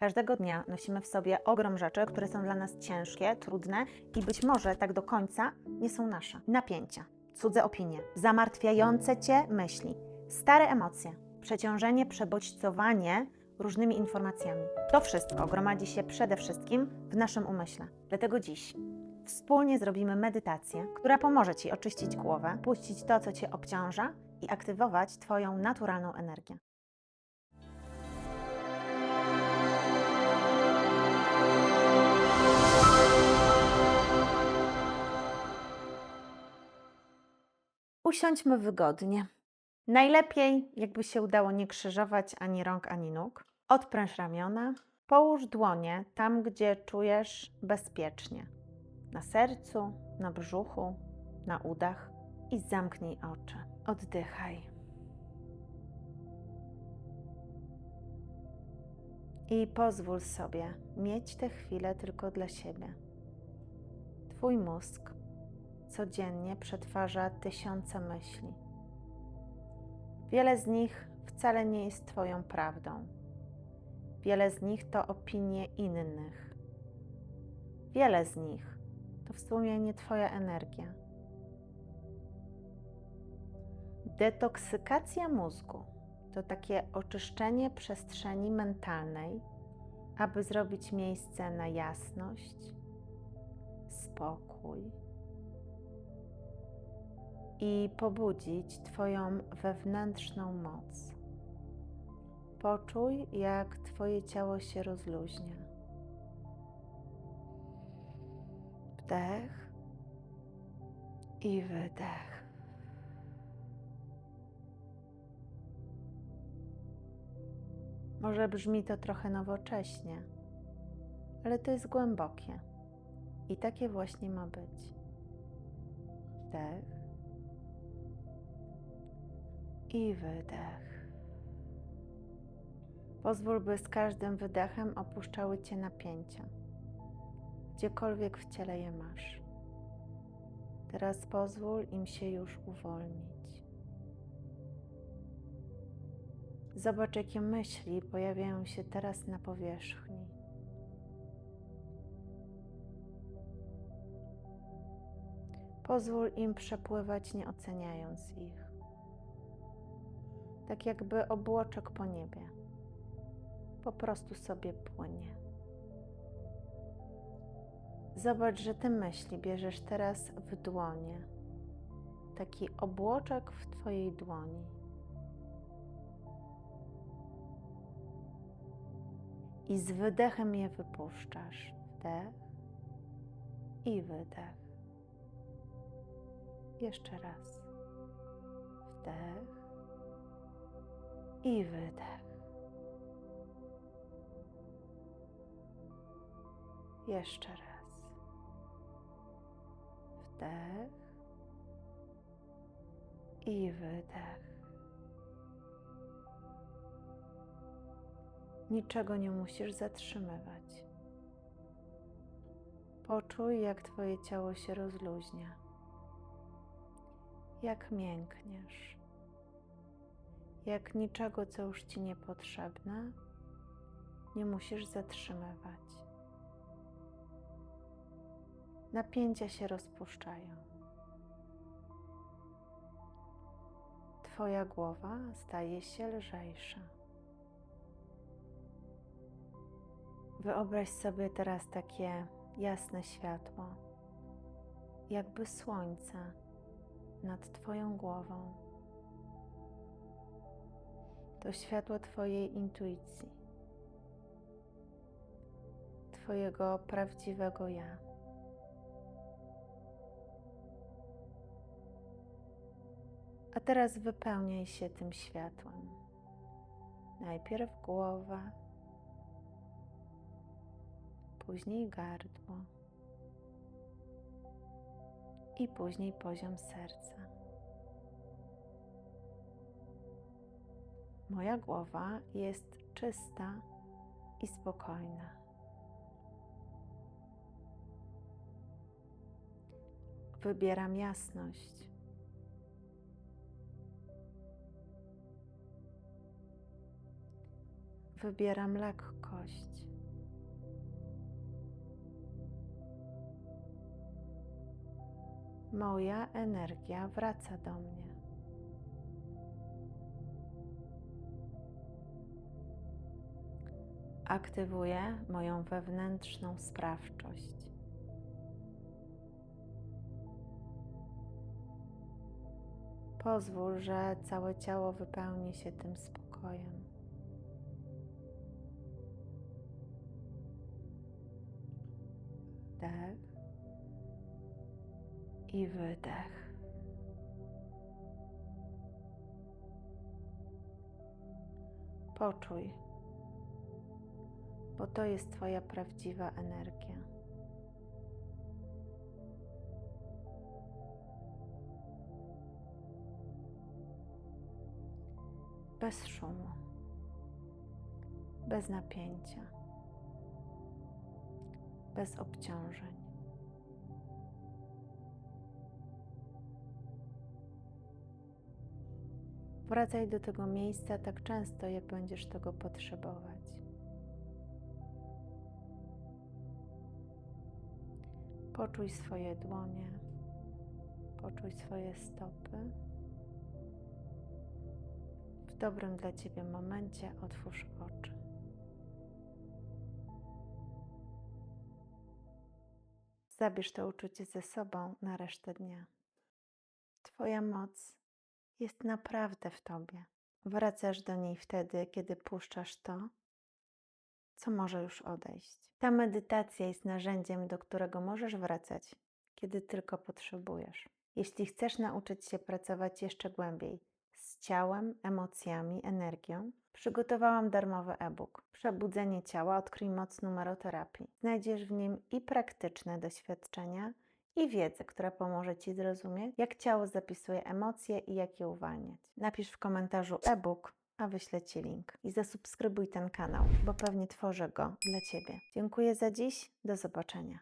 Każdego dnia nosimy w sobie ogrom rzeczy, które są dla nas ciężkie, trudne i być może tak do końca nie są nasze. Napięcia, cudze opinie, zamartwiające cię myśli, stare emocje, przeciążenie, przebodźcowanie różnymi informacjami. To wszystko gromadzi się przede wszystkim w naszym umyśle. Dlatego dziś wspólnie zrobimy medytację, która pomoże Ci oczyścić głowę, puścić to, co Cię obciąża i aktywować Twoją naturalną energię. Usiądźmy wygodnie. Najlepiej, jakby się udało nie krzyżować ani rąk, ani nóg. Odpręż ramiona, połóż dłonie tam, gdzie czujesz bezpiecznie. Na sercu, na brzuchu, na udach i zamknij oczy. Oddychaj. I pozwól sobie mieć tę chwilę tylko dla siebie. Twój mózg codziennie przetwarza tysiące myśli. Wiele z nich wcale nie jest Twoją prawdą. Wiele z nich to opinie innych. Wiele z nich to w sumie nie Twoja energia. Detoksykacja mózgu to takie oczyszczenie przestrzeni mentalnej, aby zrobić miejsce na jasność, spokój i pobudzić Twoją wewnętrzną moc. Poczuj, jak Twoje ciało się rozluźnia. Wdech i wydech. Może brzmi to trochę nowocześnie, ale to jest głębokie i takie właśnie ma być. Wdech i wydech. Pozwól, by z każdym wydechem opuszczały Cię napięcia, gdziekolwiek w ciele je masz. Teraz pozwól im się już uwolnić. Zobacz, jakie myśli pojawiają się teraz na powierzchni. Pozwól im przepływać, nie oceniając ich tak jakby obłoczek po niebie. Po prostu sobie płynie. Zobacz, że te myśli bierzesz teraz w dłonie. Taki obłoczek w Twojej dłoni. I z wydechem je wypuszczasz. Wdech i wydech. Jeszcze raz. Wdech i wydech. Jeszcze raz. Wdech i wydech. Niczego nie musisz zatrzymywać. Poczuj, jak Twoje ciało się rozluźnia, jak miękniesz jak niczego, co już Ci niepotrzebne, nie musisz zatrzymywać. Napięcia się rozpuszczają. Twoja głowa staje się lżejsza. Wyobraź sobie teraz takie jasne światło, jakby słońce nad Twoją głową to światło Twojej intuicji, Twojego prawdziwego ja. A teraz wypełniaj się tym światłem. Najpierw głowa, później gardło i później poziom serca. Moja głowa jest czysta i spokojna. Wybieram jasność. Wybieram lekkość. Moja energia wraca do mnie. Aktywuję moją wewnętrzną sprawczość. Pozwól, że całe ciało wypełni się tym spokojem. Wdech i wydech. Poczuj, bo to jest Twoja prawdziwa energia. Bez szumu, bez napięcia, bez obciążeń. Wracaj do tego miejsca tak często, jak będziesz tego potrzebować. Poczuj swoje dłonie, poczuj swoje stopy. W dobrym dla Ciebie momencie otwórz oczy. Zabierz to uczucie ze sobą na resztę dnia. Twoja moc jest naprawdę w Tobie. Wracasz do niej wtedy, kiedy puszczasz to, co może już odejść. Ta medytacja jest narzędziem, do którego możesz wracać, kiedy tylko potrzebujesz. Jeśli chcesz nauczyć się pracować jeszcze głębiej z ciałem, emocjami, energią, przygotowałam darmowy e-book Przebudzenie ciała, odkryj moc numeroterapii. Znajdziesz w nim i praktyczne doświadczenia, i wiedzę, która pomoże Ci zrozumieć, jak ciało zapisuje emocje i jak je uwalniać. Napisz w komentarzu e-book, a wyślę Ci link. I zasubskrybuj ten kanał, bo pewnie tworzę go dla Ciebie. Dziękuję za dziś, do zobaczenia.